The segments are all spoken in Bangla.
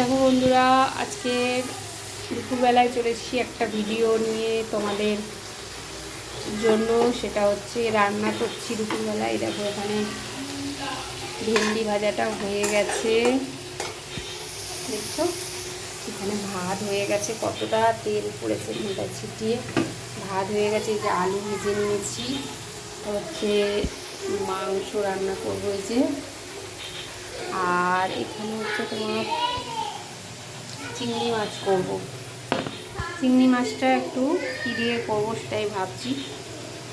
দেখো বন্ধুরা, আজকে দুপুরবেলায় চলে এসেছি একটা ভিডিও নিয়ে তোমাদের জন্য। সেটা হচ্ছে রান্না করছি দুপুরবেলায়। দেখো এখানে ভেন্ডি ভাজাটা হয়ে গেছে। দেখছ? এখানে ভাত হয়ে গেছে। কতটা তেল পড়েছে মোটা ছিটিয়ে। ভাত হয়ে গেছে। যে আলু ভেজে নিয়েছি। হচ্ছে মাংস রান্না করব যে। আর এখানে হচ্ছে তোমার চিংড়ি মাছ করব। চিংড়ি মাছটা একটু কী দিয়ে করব সেটাই ভাবছি।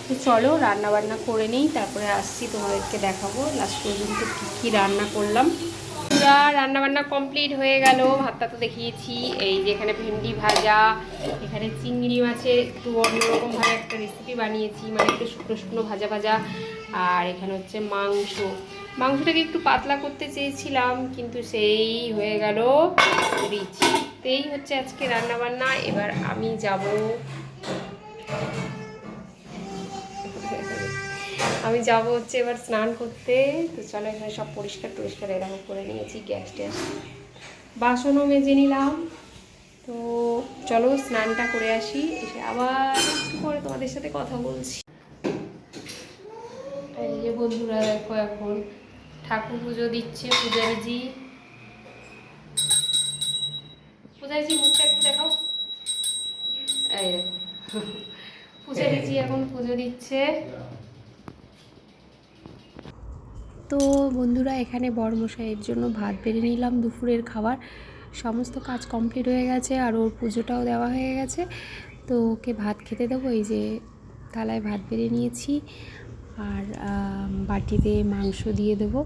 তো চলো রান্না বান্না করে নিই, তারপরে আসছি, তোমাদেরকে দেখাবো লাস্ট পর্যন্ত কী কী রান্না করলাম। পুরা রান্না বান্না কমপ্লিট হয়ে গেল, ভাতটা তো দেখিয়েছি। এই যে এখানে ভেন্ডি ভাজা, এখানে চিংড়ি মাছের একটু অন্যরকমভাবে একটা রেসিপি বানিয়েছি মানে একটু শুকনো শুকনো ভাজা ভাজা। আর এখানে হচ্ছে মাংস। মাংসটাকে একটু পাতলা করতে চেয়েছিলাম, কিন্তু সেই হয়ে গেল রিচ। হচ্ছে আজকে রান্না বান্না এবার আমি যাব। আমি যাব হচ্ছে এবার স্নান করতে। তো চলো এখানে সব পরিষ্কার টরিষ্কার এরকম করে নিয়েছি গ্যাস ট্যাস। বাসনও মেজে নিলাম। তো চলো স্নানটা করে আসি, এসে আবার একটু পরে তোমাদের সাথে কথা বলছি। এই যে বন্ধুরা দেখো এখন ঠাকুর পুজো দিচ্ছে পূজারিজি। পূজারিজি, মুখটা একটু দেখাও। পূজারিজি এখন পুজো দিচ্ছে। তো বন্ধুরা, এখানে বড়মশাইয়ের জন্য ভাত বেড়ে নিলাম, দুপুরের খাবার। সমস্ত কাজ কমপ্লিট হয়ে গেছে, আর ওর পুজোটাও দেওয়া হয়ে গেছে। তো ওকে ভাত খেতে দেবো, এই যে থালায় ভাত বেড়ে নিয়েছি। আর বাটিতে মাংস দিয়ে দেবো।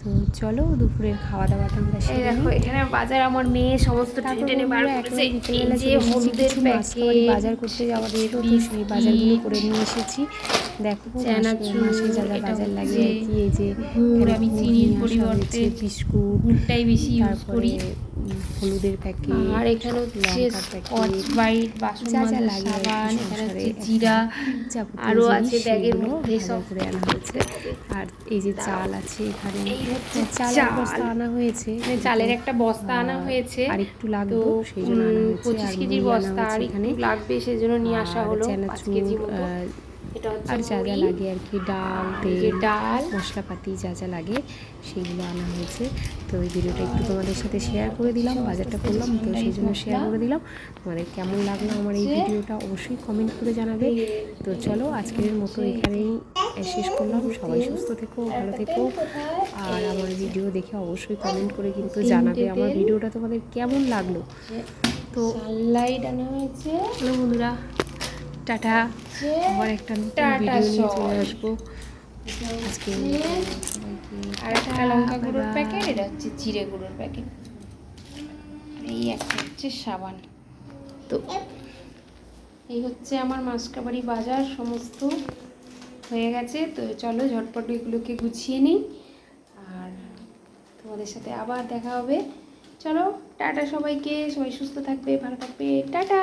তো চলো দুপুরের খাওয়া দাওয়াটা আমরা এই সেরে দেখো এখানে বাজার আমার মেয়ে সমস্ত টেনে বার করেছে। এই যে হলুদের প্যাকেট বাজার করতে যাওয়া দিয়ে তো সেই বাজারগুলো করে নিয়ে এসেছি। দেখো মাসে যা যা বাজার লাগে কি এই যে আমি চিনির পরিবর্তে বিস্কুট গুড়টাই বেশি ইউজ করি। হলুদের প্যাকেট আর এখানে হচ্ছে স্কচ ব্রাইট বাসন কি সাবান এখানে হচ্ছে জিরা যাবতীয় আরও আছে ব্যাগের মধ্যে সব। করে আনা হয়েছে। আর এই যে চাল আছে এখানে। এই চাল। বস্তা আনা হয়েছে। মানে চালের একটা বস্তা আনা হয়েছে। আর একটু লাগবে সেই জন্য পঁচিশ কেজির বস্তা আর এখানে। লাগবে সেজন্য নিয়ে আসা হলো পাঁচ কেজি মতো। এটা হচ্ছে আর যা যা লাগে আর কি ডাল তেল ডাল। মশলাপাতি যা যা লাগে সেগুলো আনা হয়েছে। তো এই ভিডিওটা একটু তোমাদের সাথে শেয়ার করে দিলাম বাজারটা করলাম তো সেই জন্য শেয়ার করে দিলাম। তোমাদের কেমন লাগল আমার এই ভিডিওটা অবশ্যই কমেন্ট করে জানাবে। তো চলো আজকের মতো এখানেই শেষ করলাম। সবাই সুস্থ থেকো ভালো থেকো। আর আমার ভিডিও দেখে অবশ্যই কমেন্ট করে কিন্তু জানাবে আমার ভিডিওটা তোমাদের কেমন লাগল। তো সানলাইট আনা হয়েছে। বন্ধুরা। টাটা। আবার একটা নতুন ভিডিও নিয়ে। চলে আসব। আজকে আর একটা লঙ্কা গুঁড়োর। প্যাকেট এটা হচ্ছে জিরে গুঁড়োর প্যাকেট এই একটা হচ্ছে সাবান। তো এই হচ্ছে আমার মাসকাবাড়ি বাজার সমস্ত হয়ে গেছে। তো চলো ঝটপট এগুলোকে গুছিয়ে নিই। আর তোমাদের সাথে আবার দেখা হবে। চলো টাটা সবাইকে। সবাই সুস্থ থাকবে ভালো থাকবে। টাটা!